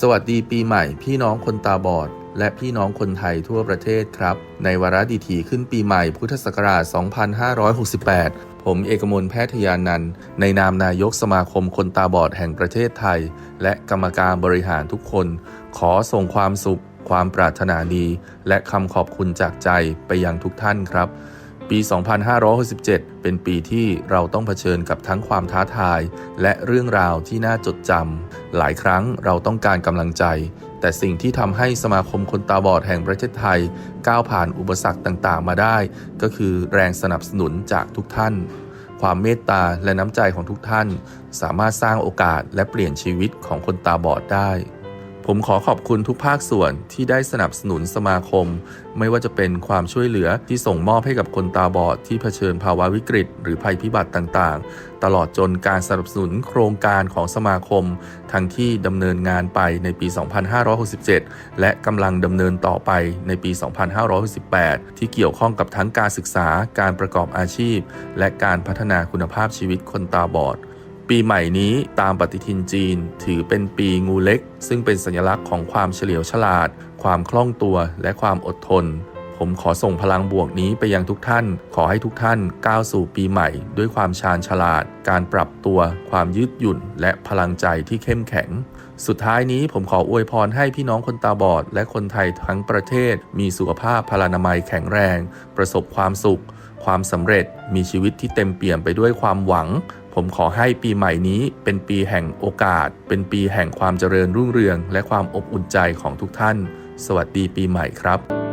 สวัสดีปีใหม่พี่น้องคนตาบอด และพี่น้องคนไทยทั่วประเทศครับ ในวาระดีถีขึ้นปีใหม่พุทธศักราช 2568 ผมเอกมลแพทยานันท์ในนามนายกสมาคมคนตาบอดแห่งประเทศไทย และกรรมการบริหารทุกคน ขอส่งความสุข ความปรารถนาดี และคำขอบคุณจากใจไปยังทุกท่านครับ ปี 2567 เป็นปีที่เราต้องเผชิญกับทั้งความท้าทาย และเรื่องราวที่น่าจดจำ หลายครั้งเราต้องการกำลังใจ แต่สิ่งที่ทำให้สมาคมคนตาบอดแห่งประเทศไทย ก้าวผ่านอุปสรรคต่างๆ มาได้ ก็คือแรงสนับสนุนจากทุกท่าน ความเมตตาและน้ำใจของทุกท่าน สามารถสร้างโอกาสและเปลี่ยนชีวิตของคนตาบอดได้ ผมขอขอบคุณทุกภาคส่วนที่ได้สนับสนุนสมาคม ไม่ว่าจะเป็นความช่วยเหลือที่ส่งมอบให้กับคนตาบอดที่เผชิญภาวะวิกฤต หรือภัยพิบัติต่างๆ ตลอดจนการสนับสนุนโครงการของสมาคม ทั้งที่ดำเนินงานไปในปี 2567 และกำลังดำเนินต่อไปในปี 2568 ที่เกี่ยวข้องกับทั้งการศึกษา การประกอบอาชีพ และการพัฒนาคุณภาพชีวิตคนตาบอด ปีใหม่นี้ตามปฏิทินจีน ถือเป็นปีงูเล็ก ซึ่งเป็นสัญลักษณ์ของความเฉลียวฉลาด ความคล่องตัวและความอดทน ผมขอส่งพลังบวกนี้ไปยังทุกท่าน ขอให้ทุกท่านก้าวสู่ปีใหม่ ด้วยความชาญฉลาด การปรับตัว ความยืดหยุ่น และพลังใจที่เข้มแข็ง สุดท้ายนี้ผมขออวยพรให้พี่น้องคนตาบอด และคนไทยทั้งประเทศ มีสุขภาพพลานามัยแข็งแรง ประสบความสุข ความสำเร็จ มีชีวิตที่เต็มเปี่ยมไปด้วยความหวังผมขอให้ปีใหม่นี้เป็นปีแห่งโอกาส เป็นปีแห่งความเจริญรุ่งเรือง และความอบอุ่นใจของทุกท่าน สวัสดีปีใหม่ครับ